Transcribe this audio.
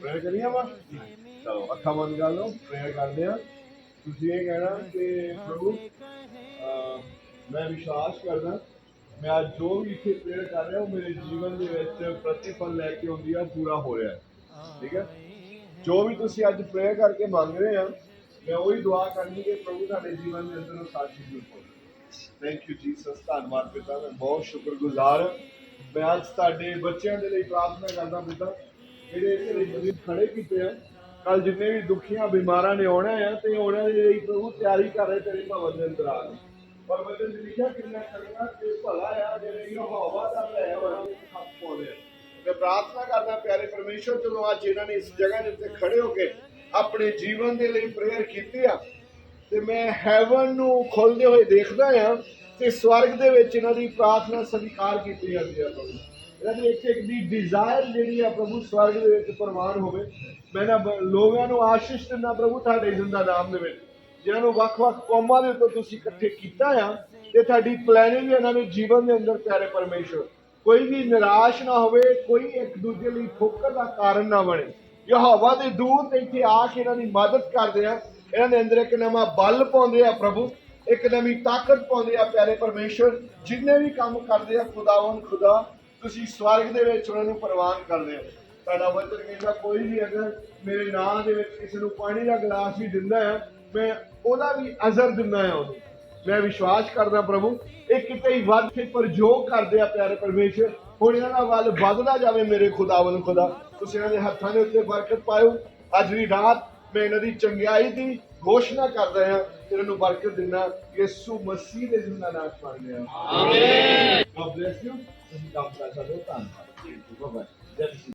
Prayer ਕਰੀਏ ਵਾ। ਚਲੋ ਅੱਖਾਂ ਬੰਦ ਕਰ ਲਓ ਪ੍ਰੇਅਰ ਕਰਦੇ ਆ। ਤੁਸੀਂ ਇਹ ਕਹਿਣਾ ਕਿ ਪ੍ਰਭੂ ਅਹ, ਮੈਂ ਵਿਸ਼ਵਾਸ ਕਰਦਾ ਮੈਂ ਅੱਜ ਜੋ ਵੀ ਇੱਥੇ ਪ੍ਰੇਅਰ ਕਰ ਰਿਹਾ ਉਹ ਮੇਰੇ ਜੀਵਨ ਦੇ ਵਿੱਚ ਪ੍ਰਤੀਫਲ ਲੈ ਕੇ ਆਉਂਦੀ ਆ ਪੂਰਾ ਹੋ ਰਿਹਾ ਹੈ। ਠੀਕ ਹੈ? ਜੋ ਵੀ ਤੁਸੀਂ ਅੱਜ ਪ੍ਰੇਅਰ ਕਰਕੇ ਮੰਗ ਰਹੇ ਆ ਮੈਂ ਉਹੀ ਦੁਆ ਕਰਨੀ ਕਿ ਪ੍ਰਭੂ ਤੁਹਾਡੇ ਜੀਵਨ ਦੇ ਅੰਦਰ ਉਹ ਸਾਖੀ ਜੁੜ ਹੋਵੇ ਥੈਂਕ ਯੂ ਜੀਸਸ ਧੰਨਵਾਦ ਪਿਤਾ ਮੈਂ ਬਹੁਤ ਸ਼ੁਕਰਗੁਜ਼ਾਰ ਹਾਂ। ਮੈਂ ਅੱਜ ਤੁਹਾਡੇ ਬੱਚਿਆਂ ਦੇ ਲਈ ਪ੍ਰਾਰਥਨਾ ਕਰਦਾ ਪਿਤਾ। ਜਿਹੜੇ ਇੱਥੇ ਖੜੇ ਕੀਤੇ ਆ ਕੱਲ ਜਿੰਨੇ ਵੀ ਦੁਖੀਆਂ, ਬਿਮਾਰਾਂ ਨੇ ਆਉਣਾ ਆ, ਤੇ ਉਹਨਾਂ ਦੇ ਲਈ ਪ੍ਰਭੂ ਤਿਆਰੀ ਕਰ ਰਹੇ ਤੇਰੇ ਭਵਨ ਦੇ ਅੰਦਰ ਆ ਪਰ ਬਚਨ ਚ ਲਿਖਿਆ, ਕਿੰਨਾ ਕਰਨਾ ਤੇ ਭਲਾ ਆ, ਜਿਹੜੇ ਇਹ ਹਵਾ ਦਾ ਲੈ ਹੋਇਆ ਖੱਪ ਪਾਉਂਦੇ ਮੈਂ ਪ੍ਰਾਰਥਨਾ ਕਰਦਾ, ਪਿਆਰੇ ਪਰਮੇਸ਼ਵਰ ਚਲੋ ਅੱਜ ਇਹਨਾਂ ਨੇ ਇਸ ਜਗ੍ਹਾ ਦੇ ਉੱਤੇ ਖੜੇ ਹੋ ਕੇ ਆਪਣੇ ਜੀਵਨ ਦੇ ਲਈ ਪ੍ਰੇਅਰ ਕੀਤੀ ਆ, ਤੇ ਮੈਂ ਹੈਵਨ ਨੂੰ ਖੋਲਦੇ ਹੋਏ ਦੇਖਦਾ ਆ, ਤੇ ਸਵਰਗ ਦੇ ਵਿੱਚ ਇਹਨਾਂ ਦੀ ਪ੍ਰਾਰਥਨਾ ਸਵੀਕਾਰ ਕੀਤੀ ਜਾਂਦੀ ਆ ਪ੍ਰਭੂ ਇਹਨਾਂ ਦੀ ਇੱਕ ਇੱਕ ਦੀ ਡਿਜ਼ਾਇਰ ਜਿਹੜੀ ਆ ਪ੍ਰਭੂ ਸਵਰਗ ਦੇ ਵਿੱਚ ਪ੍ਰਵਾਨ ਹੋਵੇ। ਮੈਂ ਨਾ ਲੋਕਾਂ ਨੂੰ ਆਸ਼ੀਸ਼ ਦਿੰਦਾ ਪ੍ਰਭੂ, ਤੁਹਾਡੇ ਜਿੰਦਾ ਨਾਮ ਦੇ ਵਿੱਚ। ਜਿਨ੍ਹਾਂ ਨੂੰ ਵੱਖ-ਵੱਖ ਕੌਮਾਂ ਦੇ ਉੱਤੇ ਤੁਸੀਂ ਇਕੱਠੇ ਕੀਤਾ ਆ, ਤੇ ਤੁਹਾਡੀ ਪਲੈਨਿੰਗ ਇਹਨਾਂ ਦੇ ਜੀਵਨ ਦੇ ਅੰਦਰ, ਪਿਆਰੇ ਪਰਮੇਸ਼ਵਰ। ਕੋਈ ਵੀ ਨਿਰਾਸ਼ ਨਾ ਹੋਵੇ, ਕੋਈ ਇੱਕ ਦੂਜੇ ਲਈ ਠੋਕਰ ਦਾ ਕਾਰਨ ਨਾ ਬਣੇ। ਯਹੋਵਾ ਦੇ ਦੂਤ ਇੱਥੇ ਆ ਕੇ ਇਹਨਾਂ ਦੀ ਮਦਦ ਕਰਦੇ ਆ। ਇਹਨਾਂ ਦੇ ਅੰਦਰ ਇੱਕ ਨਵਾਂ ਬਲ ਪਾਉਂਦੇ ਆ ਪ੍ਰਭੂ। ਇੱਕ ਨਵੀਂ ਤਾਕਤ ਪਾਉਂਦੇ ਆ ਪਿਆਰੇ ਪਰਮੇਸ਼ਵਰ। ਜਿੰਨੇ ਵੀ ਕੰਮ ਕਰਦੇ ਆ ਖੁਦਾਵੰ ਖੁਦਾ ਤੁਸੀਂ ਸਵਰਗ ਦੇ ਵਿੱਚ ਉਹਨਾਂ ਨੂੰ ਪ੍ਰਵਾਨ ਕਰਦੇ ਹੋ ਤੁਹਾਡਾ ਵਚਨ ਕਹਿੰਦਾ, ਕੋਈ ਵੀ ਅਗਰ ਮੇਰੇ ਨਾਂ ਦੇ ਵਿੱਚ ਕਿਸੇ ਨੂੰ ਪਾਣੀ ਦਾ ਗਲਾਸ ਵੀ ਦਿੰਦਾ ਹੈ, ਮੈਂ ਉਹਦਾ ਵੀ ਅਜ਼ਰ ਦਿੰਦਾ ਹਾਂ ਉਹਨੂੰ। ਮੈਂ ਵਿਸ਼ਵਾਸ ਕਰਦਾ ਪ੍ਰਭੂ, ਇਹ ਕਿਤੇ ਹੀ ਵੱਧ ਕੇ ਪ੍ਰਯੋਗ ਕਰਦੇ ਆ ਪਿਆਰੇ ਪਰਮੇਸ਼ਰ। ਹੁਣ ਇਹਨਾਂ ਦਾ ਵੱਲ ਵੱਧਦਾ ਜਾਵੇ ਮੇਰੇ ਖੁਦਾਵੰ ਖੁਦਾ। ਤੁਸੀਂ ਇਹਨਾਂ ਦੇ ਹੱਥਾਂ ਦੇ ਉੱਤੇ ਬਰਕਤ ਪਾਇਓ। ਅੱਜ ਦੀ ਰਾਤ ਮੈਂ ਇਹਨਾਂ ਦੀ ਚੰਗਿਆਈ ਦੀ ਘੋਸ਼ਣਾ ਕਰਦਾ ਹਾਂ ਇਹਨਾਂ ਨੂੰ ਬਰਕਤ ਦਿੰਦਾ ਯਿਸੂ ਮਸੀਹ ਦੇ ਜਿੰਦਾ ਨਾਮ ਪੜ੍ਹਦੇ ਹਾਂ ਆਮੀਨ ਗॉड ਬlesਸ ਯੂ ਤੁਸੀਂ ਕੰਮ ਕਰ ਸਕਦੇ ਹੋ ਧੰਨਵਾਦ। ਜੈ ਮਸੀਹ